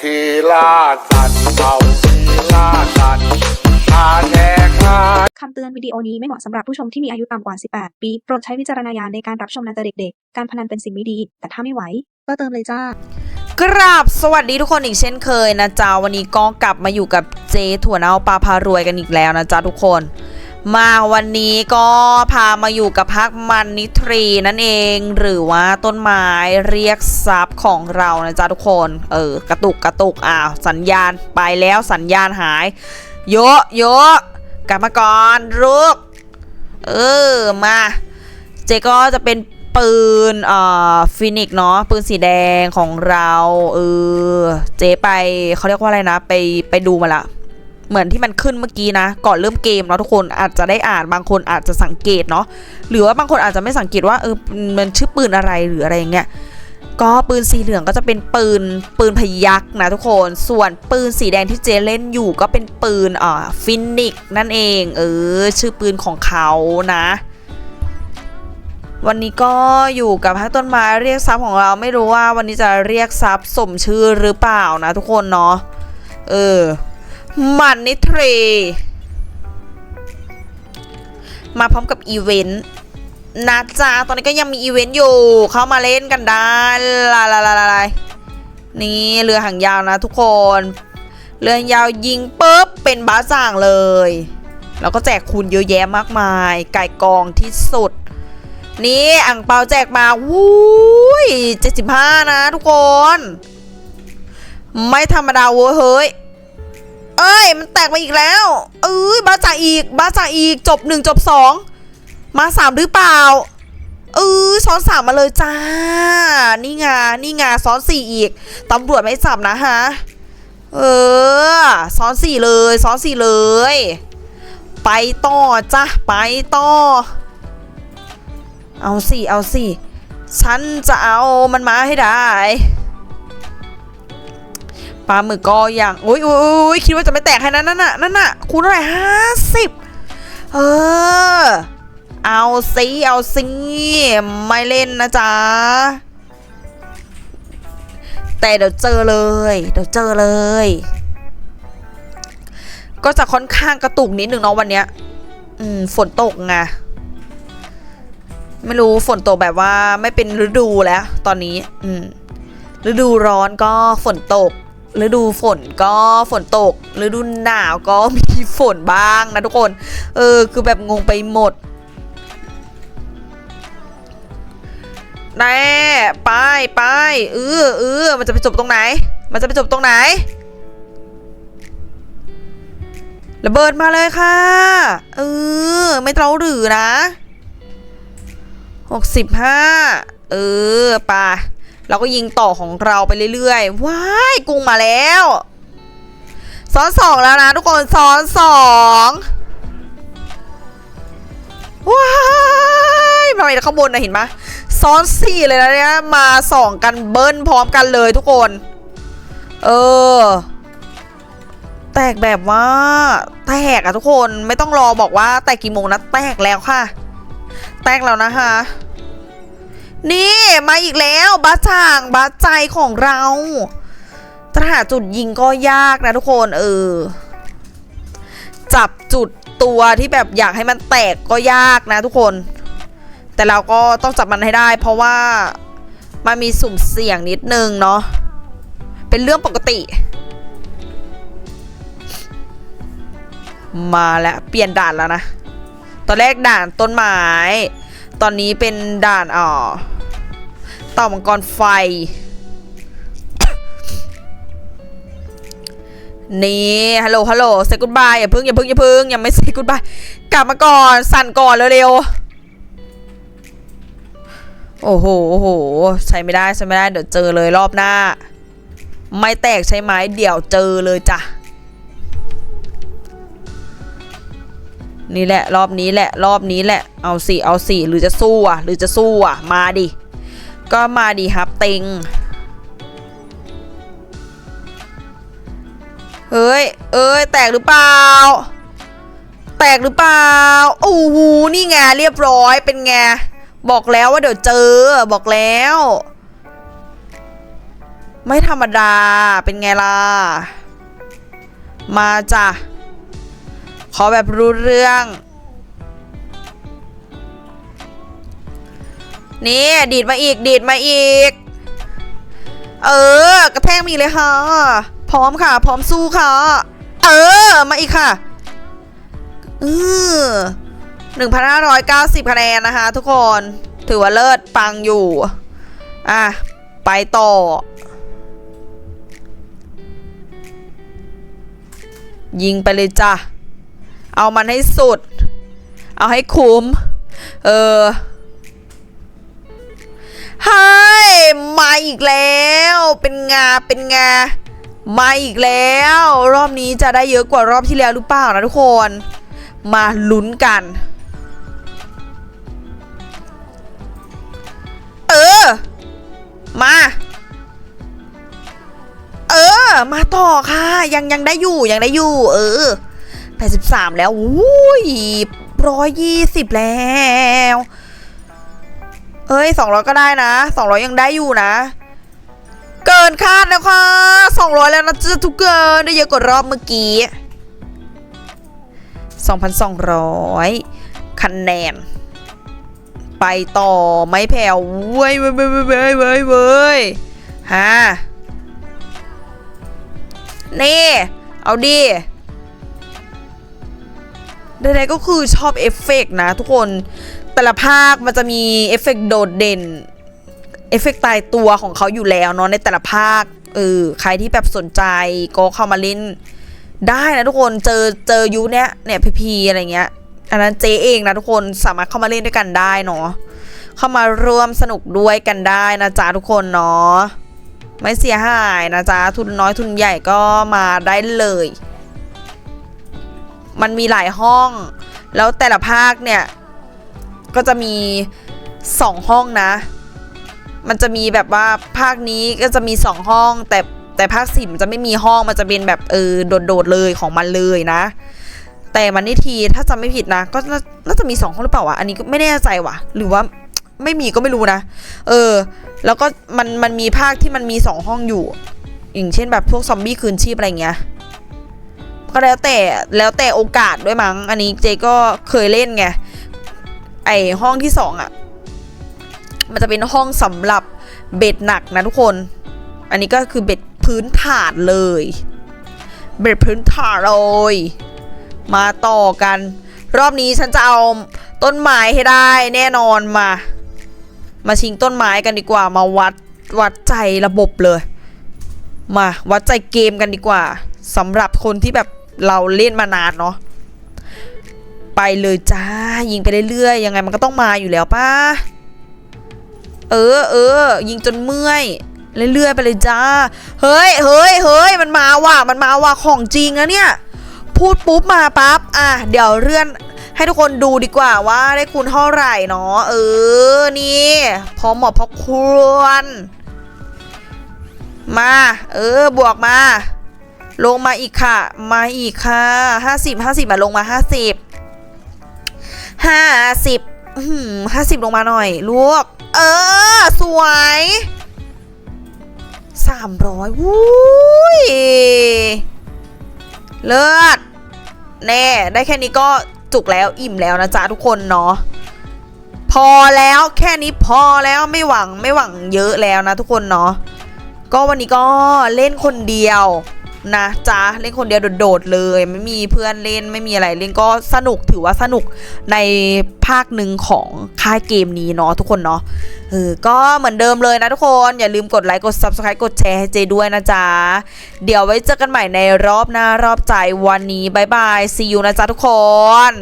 ขี่ล่าสัตว์เอาขี่ล่าสัตว์พาแดกมาคำเตือนวิดีโอนี้ไม่เหมาะสำหรับผู้ชมที่มีอายุต่ำกว่า 18 ปี โปรดใช้วิจารณญาณในการรับชมนะจ๊ะเด็กๆ การพนันเป็นสิ่งไม่ดี แต่ถ้าไม่ไหว ก็เติมเลยจ้ากราบสวัสดีทุกคนอีกเช่นเคยนะจ๊ะวันนี้ก็กลับมาอยู่กับเจถั่วเน่าปลาพารวยกันอีกแล้วนะจ๊ะทุกคน มาวันนี้ก็พามาอยู่กับพักมันนิทรีนั่นเอง หรือว่าต้นไม้เรียกทรัพย์ของเรานะจ๊ะทุกคน เออกระตุกกระตุกอ้าวสัญญาณไปแล้วสัญญาณหายเยอะเยอะกลับมาก่อนลูกเออมาเจก็จะเป็นปืนเอ่อฟินิกเนาะปืนสีแดงของเราเออเจไปเขาเรียกว่าอะไรนะ ไปไปดูมาละ เหมือนที่มันขึ้นเมื่อกี้นะ ก่อนเริ่มเกมเนาะทุกคนอาจจะได้อ่านบางคนอาจจะสังเกตเนาะหรือว่าบางคนอาจจะไม่สังเกตว่าเออมันชื่อปืนอะไรหรืออะไรอย่างเงี้ยก็ปืนสีเหลืองก็จะเป็นปืนปืนพยักนะทุกคน ส่วนปืนสีแดงที่เจเล่นอยู่ก็เป็นปืนอ่าฟินิกนั่นเองเออชื่อปืนของเขานะ วันนี้ก็อยู่กับพักต้นไม้เรียกทรัพย์ของเราไม่รู้ว่าวันนี้จะเรียกทรัพย์สมชื่อหรือเปล่านะทุกคนเนาะเออ มันนิทรมาพร้อมกับอีเวนต์นะจ๊ะตอนนี้ก็ยังมีอีเวนต์อยู่ เข้ามาเล่นกันได้ลาลาลาลาลานี่เรือหางยาวนะทุกคน เรือยาวยิงปุ๊บเป็นบ้าจ่างเลย แล้วก็แจกคูณเยอะแยะมากมาย ไก่กองที่สุด นี่อ่างเปาแจกมาวุ้ยเจ็ดสิบห้านะทุกคน ไม่ธรรมดาเว้ยเฮ้ย เอ้ย มันแตกมาอีกแล้ว เอ้ยบ้าจ่าอีกบ้าจ่าอีกจบหนึ่งจบสองมาสามหรือเปล่า เออซ้อนสามมาเลยจ้า นี่ไงนี่ไงซ้อนสี่อีกตำรวจไม่จับนะฮะ เออซ้อนสี่เลยซ้อนสี่เลย ไปต่อจ้ะไปต่อ เอาสิเอาสิฉันจะเอามันมาให้ได้ ปลาหมึกก็อย่างอุ้ยอุ้ยอุ๊ยคิดว่าจะไม่แตกให้นั้นนั่นน่ะนั่นน่ะคูณเท่าไหร่ห้าสิบเออ เอาสิเอาสิไม่เล่นนะจ๊ะแต่เดี๋ยวเจอเลย เดี๋ยวเจอเลย ก็จะค่อนข้างกระตุกนิดหนึ่งเนาะวันเนี้ย อืม ฝนตกไง ไม่รู้ฝนตกแบบว่าไม่เป็นฤดูแล้ว ตอนนี้ อืม ฤดูร้อนก็ฝนตก ฤดูฝนก็ฝนตก ฤดูหนาวก็มีฝนบ้างนะทุกคน เออ คือแบบงงไปหมดแน่ไปไปเออเออมันจะไปจบตรงไหน มันจะไปจบตรงไหน ระเบิดมาเลยค่ะ เออ ไม่เต้าหรือนะหกสิบห้าเออป่ะ เราก็ยิงต่อของเราไปเรื่อยๆ ว้ายกุ้งมาแล้วซ้อนสองแล้วนะทุกคนซ้อนสองว้ายมาจากข้างบนนะเห็นไหมซ้อนสี่เลยนะเนี่ยมาสองกันเบิ้ลพร้อมกันเลยทุกคน เออ แตกแบบว่า แตกอะทุกคนไม่ต้องรอบอกว่าแตกกี่โมงนะ แตกแล้วค่ะ แตกแล้วนะคะ นี่มาอีกแล้วบ้าจ่างบ้าใจของเราจะหาจุดยิงก็ยากนะทุกคนเออ จับจุดตัวที่แบบอยากให้มันแตกก็ยากนะทุกคน แต่เราก็ต้องจับมันให้ได้ เพราะว่ามันมีสุ่มเสี่ยงนิดนึงเนาะเป็นเรื่องปกติ มาแล้วเปลี่ยนด่านแล้วนะตอนแรกด่านต้นไม้ ตอนนี้เป็นด่านอ๋อเต่ามังกรไฟ นี่ฮัลโหลฮัลโหลเซกุดบายอย่าพึ่งอย่าพึ่งอย่าพึ่งยังไม่เซกุดบายกลับมาก่อนสั่นก่อนเร็วๆโอ้โหโอ้โหใช้ไม่ได้ใช้ไม่ได้เดี๋ยวเจอเลยรอบหน้า ไม่แตกใช่ไหมเดี๋ยวเจอเลยจ้ะ นี่แหละรอบนี้แหละรอบนี้แหละเอาสิเอาสิหรือจะสู้อะหรือจะสู้อะมาดิก็มาดิครับเต็งเฮ้ยเอ้ยแตกหรือเปล่า แตกหรือเปล่าโอ้โหนี่ไงเรียบร้อยเป็นไงบอกแล้วว่าเดี๋ยวเจอบอกแล้ว ไม่ธรรมดาเป็นไงล่ะมาจ้ะ ขอแบบรู้เรื่อง นี่ ดีดมาอีก ดีดมาอีก เออ กระแทกมีเลยค่ะ พร้อมค่ะ พร้อมสู้ค่ะ เออ มาอีกค่ะเออหนึ่งพันห้าร้อยเก้าสิบคะแนนนะคะ ทุกคน ถือว่าเลิศปังอยู่ อะ ไปต่อ ยิงไปเลยจ้ะ เอามันให้สุด เอาให้คุ้ม เออเฮ้ยมาอีกแล้ว เป็นงา เป็นงา มาอีกแล้ว รอบนี้จะได้เยอะกว่ารอบที่แล้วหรือเปล่านะทุกคน มาลุ้นกัน เออ มา เออ มาต่อค่ะ ยังยังได้อยู่ ยังได้อยู่ เออ แปดสิบสามแล้วอุ้ยร้อยยี่สิบแล้ว เอ้ยสองร้อยก็ได้นะสองร้อยยังได้อยู่นะ เกินคาดแล้วค่ะสองร้อยแล้วนะจะทุกเกินได้เยอะกว่ารอบเมื่อกี้สองพันสองร้อยคะแนน ไปต่อไม่แผ่วเว้ยเว้ยเว้ยเว้ยเว้ยเว้ยฮะนี่ เอาดิ ใดๆก็คือชอบเอฟเฟกต์นะทุกคนแต่ละภาคมันจะมีเอฟเฟกต์โดดเด่นเอฟเฟกต์ตายตัวของเขาอยู่แล้วเนาะในแต่ละภาคเออใครที่แบบสนใจก็เข้ามาเล่นได้นะทุกคนเจอเจอยุเนี้ยเนี่ยพีพีอะไรเงี้ยอันนั้นเจเองนะทุกคนสามารถเข้ามาเล่นด้วยกันได้เนาะเข้ามาร่วมสนุกด้วยกันได้นะจ๊ะทุกคนเนาะไม่เสียหายนะจ๊ะทุนน้อยทุนใหญ่ก็มาได้เลย มันมีหลายห้อง แล้วแต่ละภาคเนี่ยก็จะมีสองห้องนะ มันจะมีแบบว่าภาคนี้ก็จะมีสองห้อง แต่แต่ภาคสี่มันจะไม่มีห้องมันจะเป็นแบบเออโดดๆเลยของมันเลยนะ แต่มันนี่ทีถ้าจำไม่ผิดนะ ก็น่าจะมีสองห้องหรือเปล่าวะอันนี้ก็ไม่แน่ใจว่ะ หรือว่าไม่มีก็ไม่รู้นะ เออ แล้วก็มันมันมีภาคที่มันมีสองห้องอยู่ อย่างเช่นแบบพวกซอมบี้คืนชีพอะไรเงี้ย ก็แล้วแต่แล้วแต่โอกาสด้วยมั้ง อันนี้เจก็เคยเล่นไง ไอห้องที่สองอะ่ะ มันจะเป็นห้องสำหรับเบ็ดหนักนะทุกคน อันนี้ก็คือเบ็ดพื้นฐานเลย เบ็ดพื้นฐานเลยมาต่อกัน รอบนี้ฉันจะเอาต้นไม้ให้ได้แน่นอนมา มาชิงต้นไม้กันดีกว่า มาวัดวัดใจระบบเลย มาวัดใจเกมกันดีกว่าสำหรับคนที่แบบ เราเล่นมานานเนาะไปเลยจ้า ยิงไปเรื่อยๆยังไงมันก็ต้องมาอยู่แล้วป้าเออเออยิงจนเมื่อยเรื่อยๆไปเลยจ้า เฮ้ยเฮ้ยเฮ้ยมันมาว่ะมันมาว่ะของจริงนะเนี่ย พูดปุ๊บมาปั๊บอะเดี๋ยวเลื่อนให้ทุกคนดูดีกว่าว่าได้คูณเท่าไหร่เนาะเออนี่พอเหมาะพอควรมา เออบวกมา ลงมาอีกค่ะ มาอีกค่ะห้าสิบห้าสิบมาลงมาห้าสิบห้าสิบห้าสิบลงมาหน่อยลูกเออ สวยสามร้อยวุ้ย เลิศแน่ ได้แค่นี้ก็จุกแล้วอิ่มแล้วนะจ๊ะทุกคนเนาะพอแล้วแค่นี้พอแล้วไม่หวังไม่หวังเยอะแล้วนะทุกคนเนาะก็วันนี้ก็เล่นคนเดียว นะจ๊ะเล่นคนเดียวโดดๆเลย ไม่มีเพื่อนเล่นไม่มีอะไรเล่นก็สนุกถือว่าสนุกในภาคหนึ่งของค่ายเกมนี้เนาะทุกคนเนาะเออก็เหมือนเดิมเลยนะทุกคนอย่าลืมกดไลค์กด subscribe กดแชร์ให้เจด้วยนะจ๊ะ เดี๋ยวไว้เจอกันใหม่ในรอบหน้ารอบใจวันนี้บายบาย see you นะจ๊ะทุกคน